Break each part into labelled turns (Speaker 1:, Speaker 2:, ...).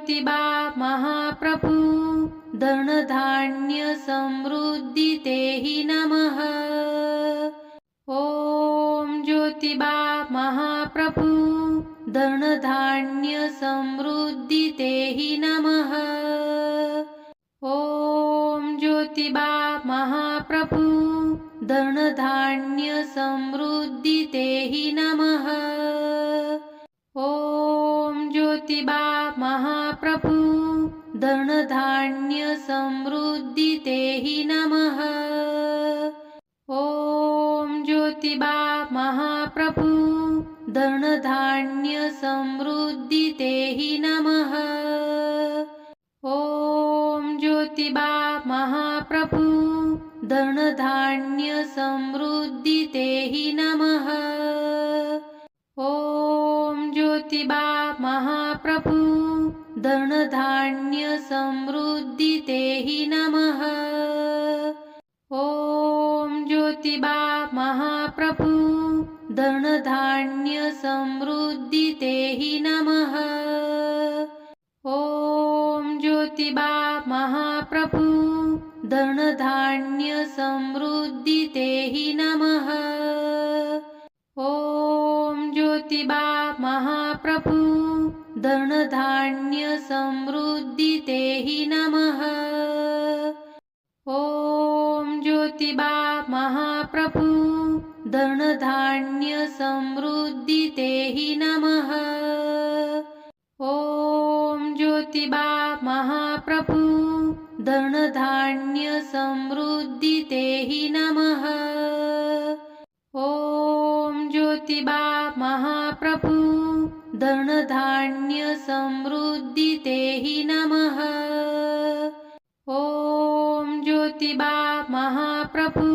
Speaker 1: ज्योतिबा महाप्रभू धनधान्य समृद्धी तेहि नमः. ॐ ज्योतिबा महाप्रभू धनधान्य समृद्धी तेहि नमः. ॐ ज्योतिबा महाप्रभू धनधान्य समृद्धी तेहि नमः. बा महाप्रभू धनधान्य समृद्धी तेहि नमः। ॐ ज्योतिबा महाप्रभू धनधान्य समृद्धी तेहि नमः। ॐ ज्योतिबा महाप्रभू धनधान्य समृद्धी तेहि नमः। ॐ ज्योतिबा महाप्रभू धनधान्य समृद्धी तेहि नमः। ॐ ज्योतिबा महाप्रभू धनधान्य समृद्धी तेहि नमः। ॐ ज्योतिबा महाप्रभू धनधान्य समृद्धी तेहि नमः। ॐ ज्योतिबा महाप्रभू धनधान्य समृद्धी तेहि नमः। ॐ ज्योतिबा महाप्रभू धनधान्य समृद्धी तेहि नमः। ॐ ज्योतिबा महाप्रभू धनधान्य समृद्धी तेहि नमः। ज्योतिबा महाप्रभू धनधान्य समृद्धी तेहि नमः। ॐ ज्योतिबा महाप्रभू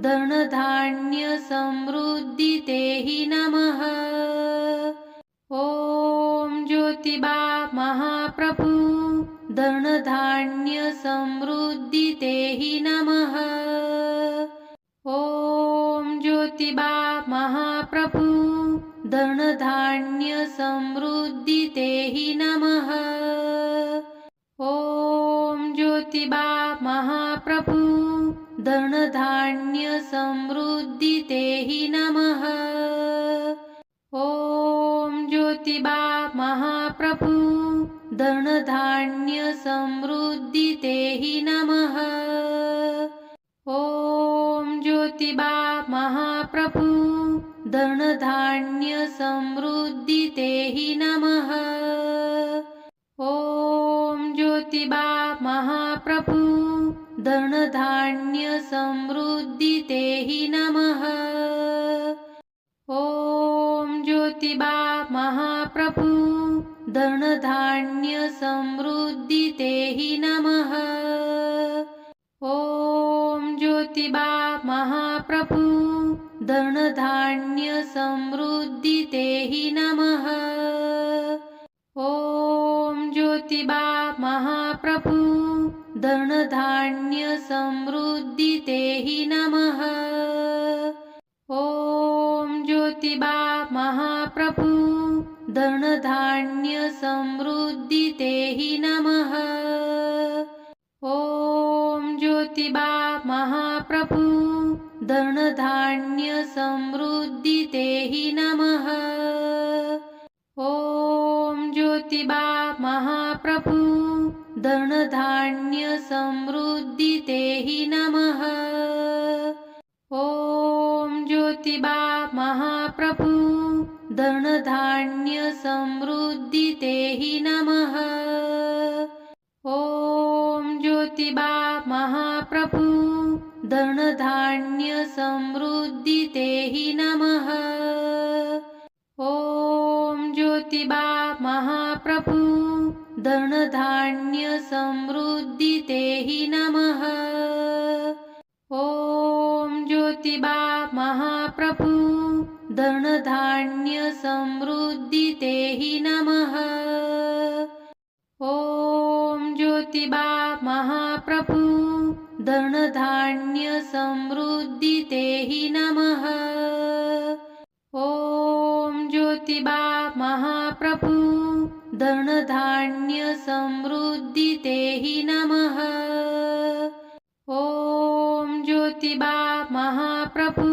Speaker 1: धनधान्य समृद्धी तेहि नमः। ॐ ज्योतिबा महाप्रभू धनधान्य समृद्धी तेहि नमः बा महाप्रभू धनधान्य समृद्धी तेहि नमः। ॐ ज्योतिबा महाप्रभू धनधान्य समृद्धी तेहि नमः। ॐ ज्योतिबा महाप्रभू धनधान्य समृद्धी तेहि नमः। ॐ ज्योतिबा महाप्रभू धनधान्य समृद्धी तेहि नमः। ॐ ज्योतिबा महाप्रभू धनधान्य समृद्धी तेहि नमः। ॐ ज्योतिबा महाप्रभू धनधान्य समृद्धी तेहि नमः। ज्योतिबा महाप्रभू धनधान्य समृद्धी तेहि नमः। ॐ ज्योतिबा महाप्रभू धनधान्य समृद्धी तेहि नमः। ॐ ज्योतिबा महाप्रभू धनधान्य समृद्धी तेहि नमः। ॐ ज्योतिबा महाप्रभू धनधान्य समृद्धी तेहि नमः। ॐ ज्योतिबा महाप्रभू धनधान्य समृद्धी तेहि नमः। ॐ ज्योतिबा महाप्रभू धनधान्य समृद्धी तेहि नमः। ज्योतिबा महाप्रभू, धनधान्य समृद्धी तेहि नमः। ॐ ज्योतिबा महाप्रभू, धनधान्य समृद्धी तेहि नमः। ॐ ज्योतिबा महाप्रभू, धनधान्य समृद्धी तेहि नमः। ॐ ज्योतिबा महाप्रभू. धनधान्य समृद्धी तेहि नमः. ॐ ज्योतिबा महाप्रभू. धनधान्य समृद्धी तेहि नमः. ॐ ज्योतिबा महाप्रभु.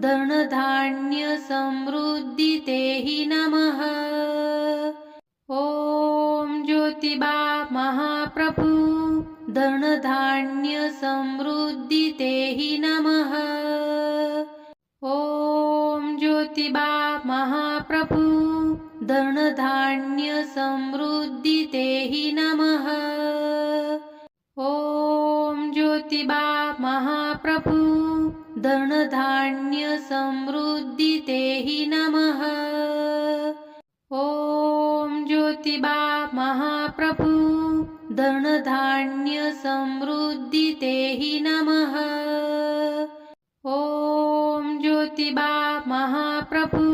Speaker 1: धनधान्य समृद्धी तेहि नमः. ॐ तिबा महाप्रभु धन धान्य समृद्धिते हि नमः। ॐ ज्योतिबा महाप्रभु धन धान्य समृद्धितेहि नमः। ॐ ज्योतिबा महाप्रभु धन धान्य समृद्धितेहि नमः। ज्योतिबा महाप्रभु धनधान्य समृद्धी तेहि नमः। ॐ ज्योतिबा महाप्रभु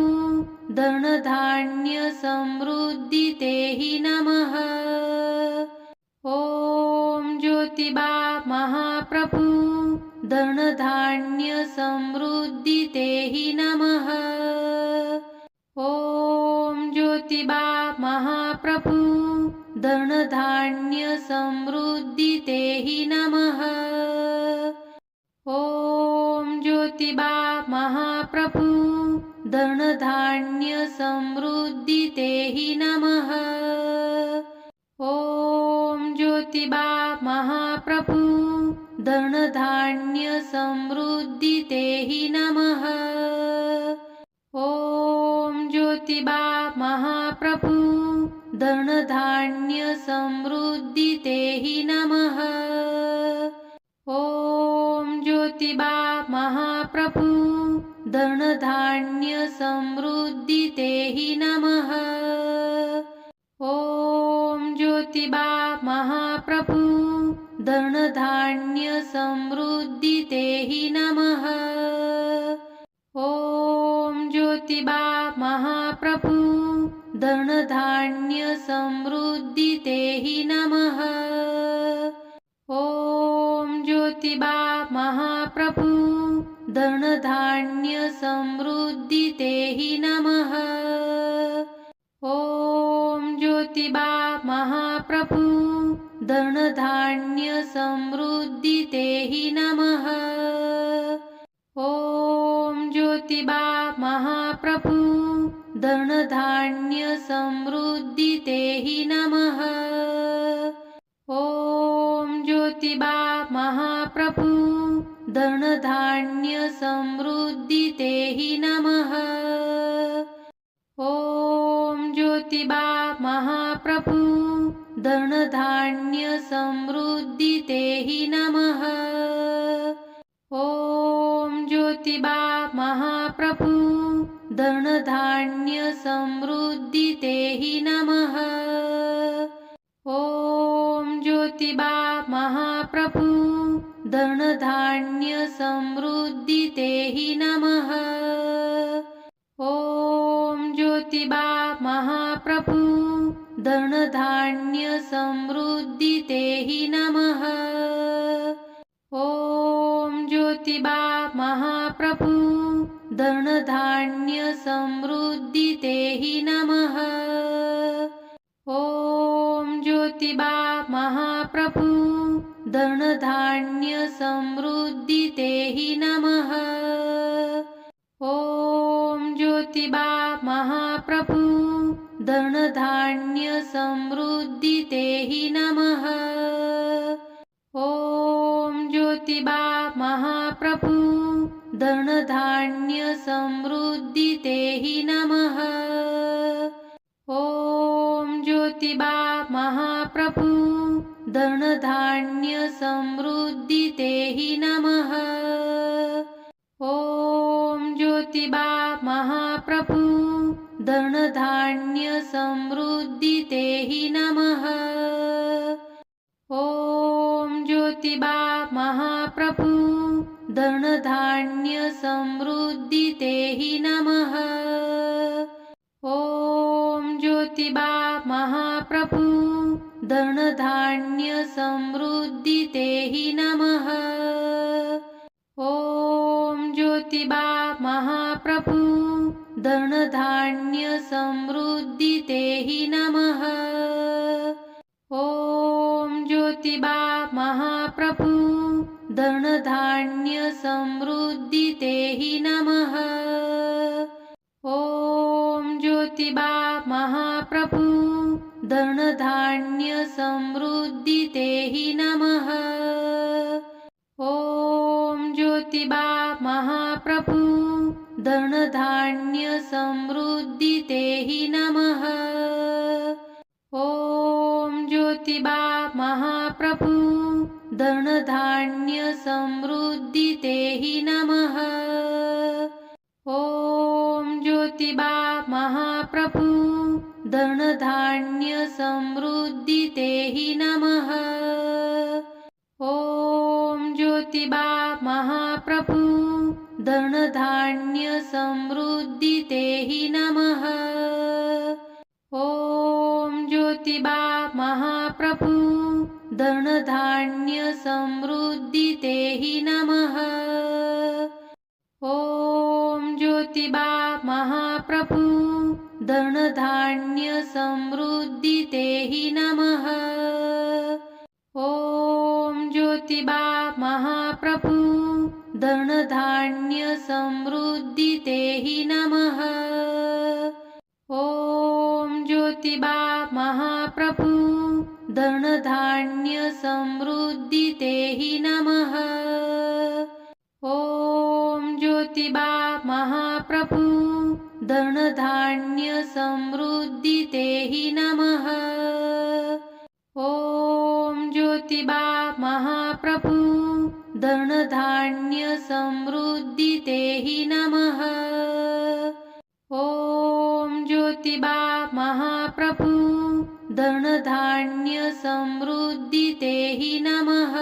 Speaker 1: धनधान्य समृद्धी तेहि नमः। ॐ ज्योतिबा महाप्रभु धनधान्य समृद्धी तेहि नमः। ॐ ज्योतिबा महाप्रभु धनधान्य समृद्धी तेहि नमः. ॐ ज्योतिबा महाप्रभु धनधान्य समृद्धी तेहि नमः. ॐ ज्योतिबा महाप्रभु धनधान्य समृद्धी तेहि नमः. ज्योतिबा महाप्रभु धनधान्य समृद्धी तेहि नमः। ॐ ज्योतिबा महाप्रभु धनधान्य समृद्धी तेहि नमः। ॐ ज्योतिबा महाप्रभु धनधान्य समृद्धी तेहि नमः। ॐ ज्योतिबा महाप्रभु धनधान्य समृद्धी तेहि नमः। ॐ ज्योतिबा महाप्रभु धनधान्य समृद्धी तेहि नमः। ॐ ज्योतिबा महाप्रभु धनधान्य समृद्धी तेहि नमः। ॐ ज्योतिबा महाप्रभु धनधान्य समृद्धी तेही नमः। ॐ ज्योतिबा महाप्रभु धनधान्य समृद्धी तेही नमः। ॐ ज्योतिबा महाप्रभु धनधान्य समृद्धी तेही नमः। ॐ ज्योतिबा महाप्रभु धनधान्य समृद्धी तेही नमः। ॐ ज्योतिबा महाप्रभू धनधान्य समृद्धी तेही नमः। ॐ ज्योतिबा महाप्रभू धनधान्य समृद्धी तेही नमः। ॐ ज्योतिबा महाप्रभु धनधान्य समृद्धी तेही नमः। ॐ ज्योतिबा महाप्रभु धनधान्य समृद्धी तेही नमः। ॐ ज्योतिबा महाप्रभु धनधान्य समृद्धी तेही नमः। ॐ ज्योतिबा महाप्रभु धनधान्य समृद्धी तेही नमः। ॐ ज्योतिबा महाप्रभु धनधान्य समृद्धी तेही नमः। ॐ ज्योतिबा महाप्रभु धनधान्य समृद्धी तेही नमः। ॐ ज्योतिबा महाप्रभु धनधान्य समृद्धी तेही नमः। ओम ज्योतिबा महाप्रभू धनधान्य समृद्धी तेही नमः। ओम ज्योतिबा महाप्रभू धनधान्य समृद्धी तेही नमः। ओम ज्योतिबा महाप्रभू धनधान्य समृद्धी तेही नमः। ॐ ज्योतिबा महाप्रभू धनधान्य समृद्धी तेही नमः। ॐ ज्योतिबा महाप्रभू धनधान्य समृद्धी तेही नमः। ॐ ज्योतिबा महाप्रभू धनधान्य समृद्धी तेही नमः। ॐ ज्योतिबा महाप्रभु धनधान्य समृद्धी तेही नमः। ॐ ज्योतिबा महाप्रभु धनधान्य समृद्धी तेही नमः। ॐ ज्योतिबा महाप्रभु धनधान्य समृद्धी तेही नमः। ॐ ज्योतिबा महाप्रभू धनधान्य समृद्धी तेही नमः। ॐ ज्योतिबा महाप्रभु धनधान्य समृद्धी तेही नमः। ज्योतिबा महाप्रभु धनधान्य समृद्धी तेहि नमः। ॐ ज्योतिबा महाप्रभु धनधान्य समृद्धी तेहि नमः। ॐ ज्योतिबा महाप्रभु धनधान्य समृद्धी तेहि नमः। ॐ ज्योतिबा महाप्रभु धनधान्य समृद्धी तेहि नमः।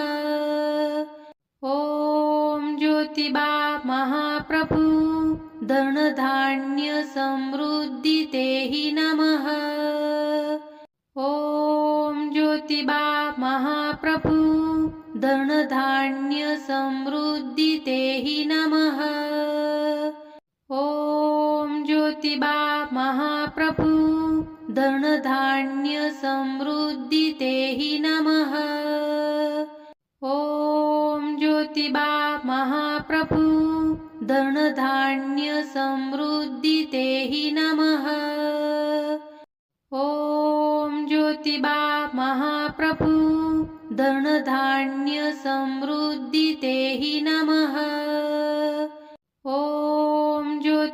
Speaker 1: ॐ ज्योतिबा महाप्रभु धनधान्य समृद्धी तेहि नमः। ॐ ज्योतिबा महाप्रभु धनधान्य समृद्धी तेहि नमः। ॐ ज्योतिबा महाप्रभु धनधान्य समृद्धी तेहि नमः। ॐ ज्योतिबा महाप्रभु धनधान्य समृद्धी तेहि नमः। ॐ ज्योतिबा महाप्रभु धनधान्य समृद्धी तेहि नमः। ॐ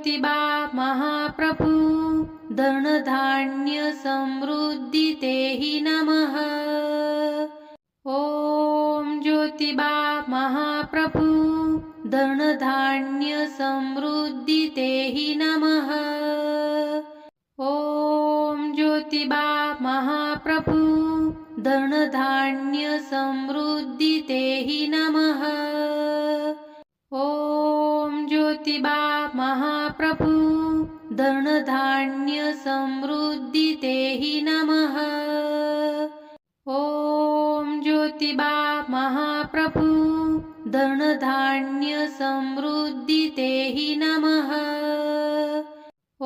Speaker 1: प्रतिभा महाप्रभु दणधान्य समृद्धिते हि नमः। ॐ ज्योतिबा महाप्रभु धनधान्यसमृद्धि ते हि नमः। ॐ ज्योतिबा महाप्रभु दन ते हि नमः। ॐ ज्योतिबा महाप्रभु धनधान्य समृद्धी तेहि नमः. ॐ ज्योतिबा महाप्रभु धनधान्य समृद्धी तेहि नमः.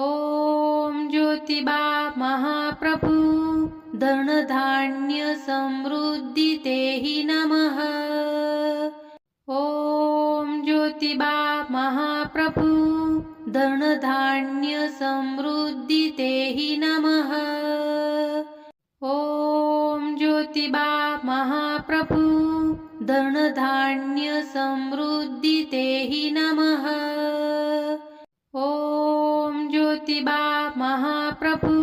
Speaker 1: ॐ ज्योतिबा महाप्रभु धनधान्य समृद्धी तेहि नमः. महाप्रभु धन धान्य समृद्धिते हि नमः। ॐ ज्योतिबा महाप्रभु धन धान्य समृद्धितेहि नमः। ॐ ज्योतिबा महाप्रभु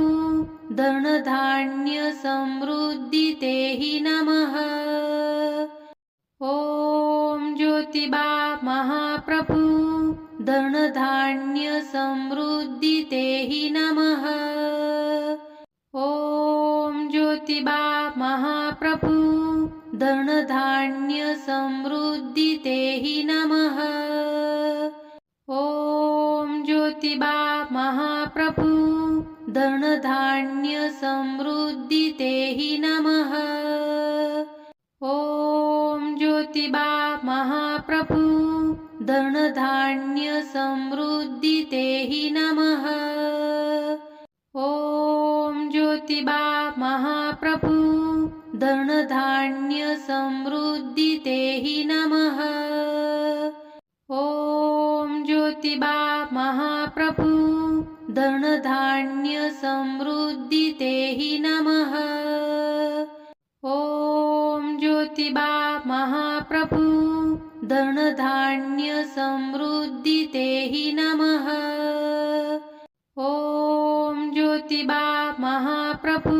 Speaker 1: धन धान्य समृद्धितेहि नमः। ॐ ज्योतिबा महाप्रभु धनधान्य समृद्धी तेहि नमः। ॐ ज्योतिबा महाप्रभु धनधान्य समृद्धी तेहि नमः। ॐ ज्योतिबा महाप्रभु धनधान्य समृद्धी तेहि नमः। ॐ ज्योतिबा महाप्रभु धनधान्य समृद्धी तेहि नमः. ॐ ज्योतिबा महाप्रभु धनधान्य समृद्धी तेहि नमः. ॐ ज्योतिबा महाप्रभु धनधान्य समृद्धी तेहि नमः. ॐ ज्योतिबा महाप्रभु धनधान्य समृद्धी तेहि नमः। ॐ ज्योतिबा महाप्रभु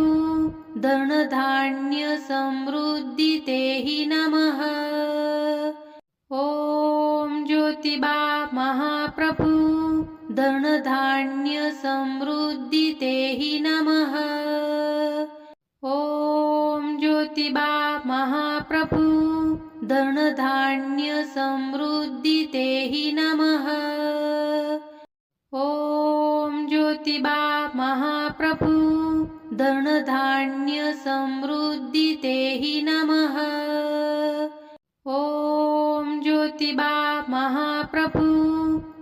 Speaker 1: धनधान्य समृद्धी तेहि नमः। ॐ ज्योतिबा महाप्रभु धनधान्य समृद्धी तेहि नमः। ॐ ज्योतिबा महाप्रभु धनधान्य समृद्धी तेहि नमः। ॐ ज्योतिबा महाप्रभु धनधान्य समृद्धी तेहि नमः। ॐ ज्योतिबा महाप्रभु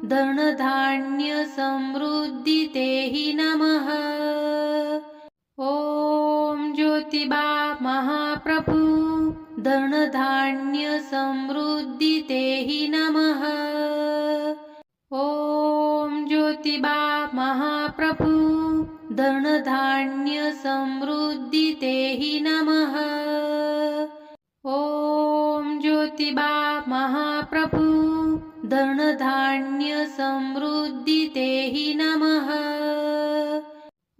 Speaker 1: धनधान्य समृद्धी तेहि नमः। ज्योतिबा महाप्रभु धनधान्य समृद्धी तेहि नमः. ॐ ज्योतिबा महाप्रभु धनधान्य समृद्धी तेहि नमः. ॐ ज्योतिबा महाप्रभु धनधान्य समृद्धी तेहि नमः.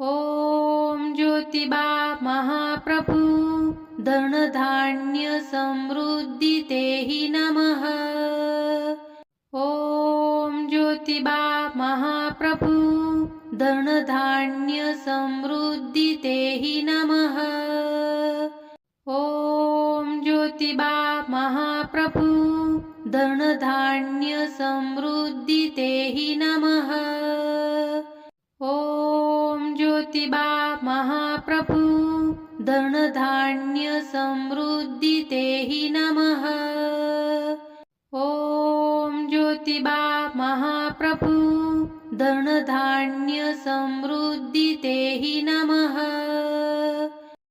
Speaker 1: ॐ ज्योतिबा महाप्रभु। धनधान्य समृद्धी तेहि नमः। ॐ ज्योतिबा महाप्रभु। धनधान्य समृद्धी तेहि नमः। ॐ ज्योतिबा महाप्रभु। धनधान्य समृद्धी तेहि नमः। बा महाप्रभु धनधान्य समृद्धी तेहि नमः। ॐ ज्योतिबा महाप्रभु धनधान्य समृद्धी तेहि नमः।